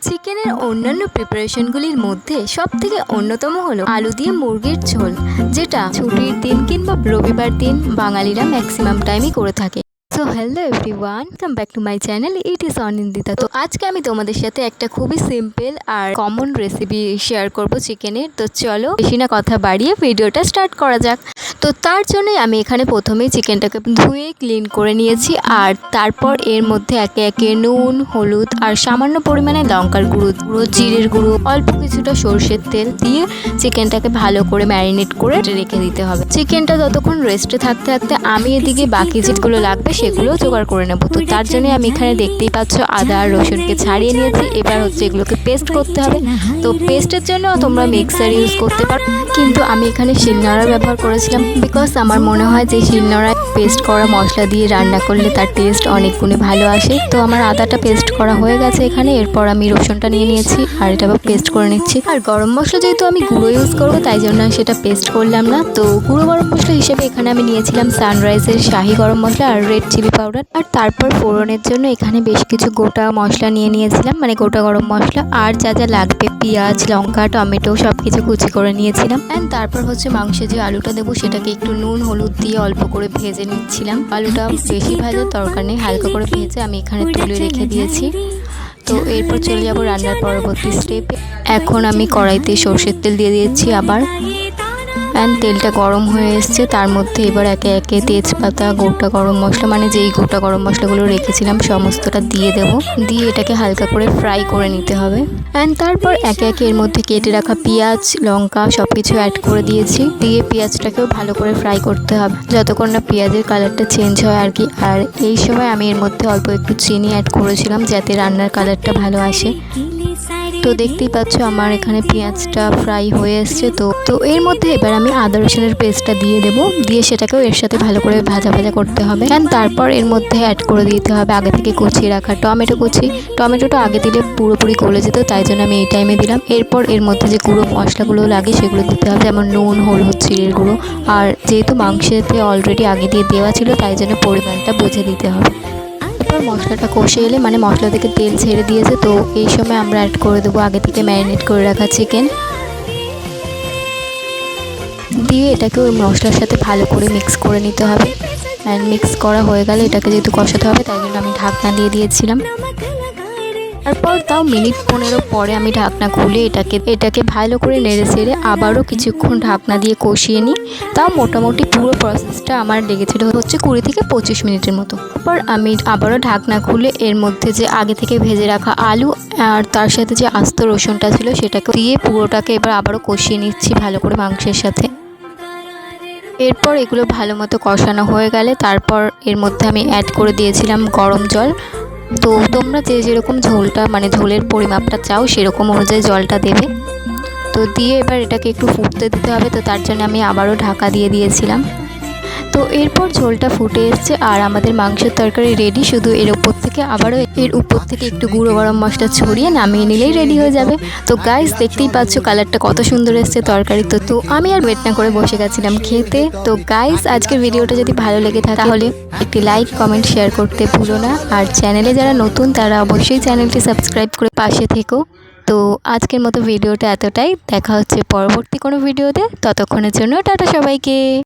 চিকেনের অন্যান্য প্রিপারেশনগুলির মধ্যে সব থেকে অন্যতম হলো আলু দিয়ে মুরগির ঝোল, যেটা ছুটির দিন কিংবা রবিবার দিন বাঙালিরা ম্যাক্সিমাম টাইমই করে থাকে। So hello everyone come back to my channel it is Anindita তো আজকে আমি তোমাদের সাথে একটা খুবই সিম্পল আর কমন রেসিপি শেয়ার করব চিকেনের তো চলো বেশি না কথা বাড়িয়ে ভিডিওটা স্টার্ট করা যাক। তো তার জন্যই আমি এখানে প্রথমেই চিকেনটাকে ধুয়ে ক্লিন করে নিয়েছি আর তারপর এর মধ্যে একে একে নুন, হলুদ আর সামান্য পরিমাণে লঙ্কার গুঁড়ো গুঁড়ো, জিরের গুঁড়ো, অল্প কিছুটা সর্ষের তেল দিয়ে চিকেনটাকে ভালো করে ম্যারিনেট করে রেখে দিতে হবে। চিকেনটা ততক্ষণ রেস্টে থাকতে থাকতে আমি এদিকে বাকি যেগুলো লাগবে সেগুলো জোগাড় করে নেব। তো তার জন্য আমি এখানে দেখতেই পাচ্ছ আদা আর রসুনকে ছাড়িয়ে নিয়েছি। এবার হচ্ছে এগুলোকে পেস্ট করতে হবে। তো পেস্টের জন্য তোমরা মিক্সার ইউজ করতে পারো। কিন্তু আমি এখানে শিলনোড়া ব্যবহার করেছিলাম। বিকজ আমার মনে হয় যে শিলনোড়ায় পেস্ট করা মশলা দিয়ে রান্না করলে তার টেস্ট অনেক গুণে ভালো আসে। তো আমার আদাটা পেস্ট করা হয়ে গেছে এখানে। এরপর আমি রসুনটা নিয়ে নিয়েছি আর এটা পেস্ট করে নিচ্ছি। আর গরম মশলা যেহেতু আমি গুঁড়ো ইউজ করব, তাই জন্য সেটা পেস্ট করলাম না। তো গুঁড়ো গরম মশলা হিসেবে এখানে আমি নিয়েছিলাম সানরাইজের শাহি গরম মশলা আর রেড চিলি পাউডার আর তারপর ফোড়নের জন্য এখানে বেশ কিছু গোটা মশলা নিয়ে নিয়েছিলাম মানে গোটা গরম মশলা আর যা যা লাগবে, পেঁয়াজ, লঙ্কা, টমেটো সব কিছু কুচি করে নিয়েছিলাম। অ্যান্ড তারপর হচ্ছে মাংসে যে আলুটা দেবো সেটাকে একটু নুন, হলুদ দিয়ে অল্প করে ভেজে নিচ্ছিলাম। আলুটা বেশি ভাজার দরকার নেই, হালকা করে ভেজে আমি এখানে তুলে রেখে দিয়েছি। তো এরপর চলে যাব রান্নার পরবর্তী স্টেপে এখন আমি কড়াইতে সর্ষের তেল দিয়ে দিয়েছি আবার। অ্যান্ড তেলটা গরম হয়ে এসছে। তার মধ্যে এবার একে একে তেজপাতা, গোটা গরম মশলা মানে যেই গোটা গরম মশলাগুলো রেখেছিলাম, সমস্তটা দিয়ে দেব। দিয়ে এটাকে হালকা করে ফ্রাই করে নিতে হবে। অ্যান্ড তারপর একে একে এর মধ্যে কেটে রাখা পেঁয়াজ, লঙ্কা সব কিছু অ্যাড করে দিয়েছি। দিয়ে পেঁয়াজটাকেও ভালো করে ফ্রাই করতে হবে। যতক্ষণ না পেঁয়াজের কালারটা চেঞ্জ হয় আর কি। আর এই সময় আমি এর মধ্যে অল্প একটু চিনি অ্যাড করেছিলাম, যাতে রান্নার কালারটা ভালো আসে। তো দেখতেই পাচ্ছ আমার এখানে পেঁয়াজটা ফ্রাই হয়ে এসছে তো তো এর মধ্যে এবার আমি আদা রসুনের পেস্টটা দিয়ে দেবো, দিয়ে সেটাকেও এর সাথে ভালো করে ভাজা ভাজা করতে হবে। অ্যান্ড তারপর এর মধ্যে অ্যাড করে দিতে হবে আগে থেকে কুচিয়ে রাখা টমেটো কুচি। টমেটোটা আগে দিলে পুরোপুরি গলে যেত, তাই জন্য আমি এই টাইমে দিলাম। এরপর এর মধ্যে যে গুঁড়ো মশলাগুলো লাগে সেগুলো দিতে হবে, যেমন নুন, হলুদ চিড়ের গুঁড়ো। আর যেহেতু মাংসেতে অলরেডি আগে দিয়ে দেওয়া ছিল, তাই জন্য পরিমাণটা বুঝে দিতে হবে। তারপর মশলাটা কষে এলে মানে মশলা থেকে তেল ছেড়ে দিয়েছে, তো এই সময় আমরা অ্যাড করে দেবো আগে থেকে ম্যারিনেট করে রাখা চিকেন দিয়ে এটাকে ওই মশলার সাথে ভালো করে মিক্স করে নিতে হবে। অ্যান্ড মিক্স করা হয়ে গেলে এটাকে যেহেতু কষাতে হবে, তাই জন্য আমি ঢাকনা দিয়ে দিয়েছিলাম। তারপর তাও মিনিট পনেরো পরে আমি ঢাকনা খুলে এটাকে এটাকে ভালো করে নেড়ে ছেড়ে আবারও কিছুক্ষণ ঢাকনা দিয়ে কষিয়ে নিই। তাও মোটামুটি পুরো প্রসেসটা আমার লেগেছিল হচ্ছে কুড়ি থেকে পঁচিশ মিনিটের মতো। তারপর আমি আবারও ঢাকনা খুলে এর মধ্যে যে আগে থেকে ভেজে রাখা আলু আর তার সাথে যে আস্ত রসুনটা ছিল সেটাকে দিয়ে পুরোটাকে এবার আবারও কষিয়ে নিচ্ছি ভালো করে মাংসের সাথে। এরপর এগুলো ভালো মতো কষানো হয়ে গেলে তারপর এর মধ্যে আমি অ্যাড করে দিয়েছিলাম গরম জল। তো তোমরা যে যেরকম ঝোলটা মানে ঝোলের পরিমাপটা চাও, সেরকম অনুযায়ী জলটা দেবে। তো দিয়ে এবার এটাকে একটু ফুটতে দিতে হবে, তো তার জন্য আমি আবারও ঢাকা দিয়ে দিয়েছিলাম। তো এরপর ঝোলটা ফুটে এসছে আর আমাদের মাংসের তরকারি রেডি শুধু এর উপর থেকে আবারও এর উপর থেকে একটু গুঁড়ো গরম মশলা ছড়িয়ে নামিয়ে নিলেই রেডি হয়ে যাবে। তো গাইস দেখতেই পাচ্ছ কালারটা কত সুন্দর এসছে তরকারি তো তো আমি আর ওয়েট না করে বসে গেছিলাম খেতে। তো গাইস আজকের ভিডিওটা যদি ভালো লেগে থাকে, তাহলে একটি লাইক কমেন্ট শেয়ার করতে ভুলো না। আর চ্যানেলে যারা নতুন, তারা অবশ্যই চ্যানেলটি সাবস্ক্রাইব করে পাশে থেকো। তো আজকের মতো ভিডিওটা এতটাই। দেখা হচ্ছে পরবর্তী কোনো ভিডিওতে। ততক্ষণের জন্য টাটা সবাইকে।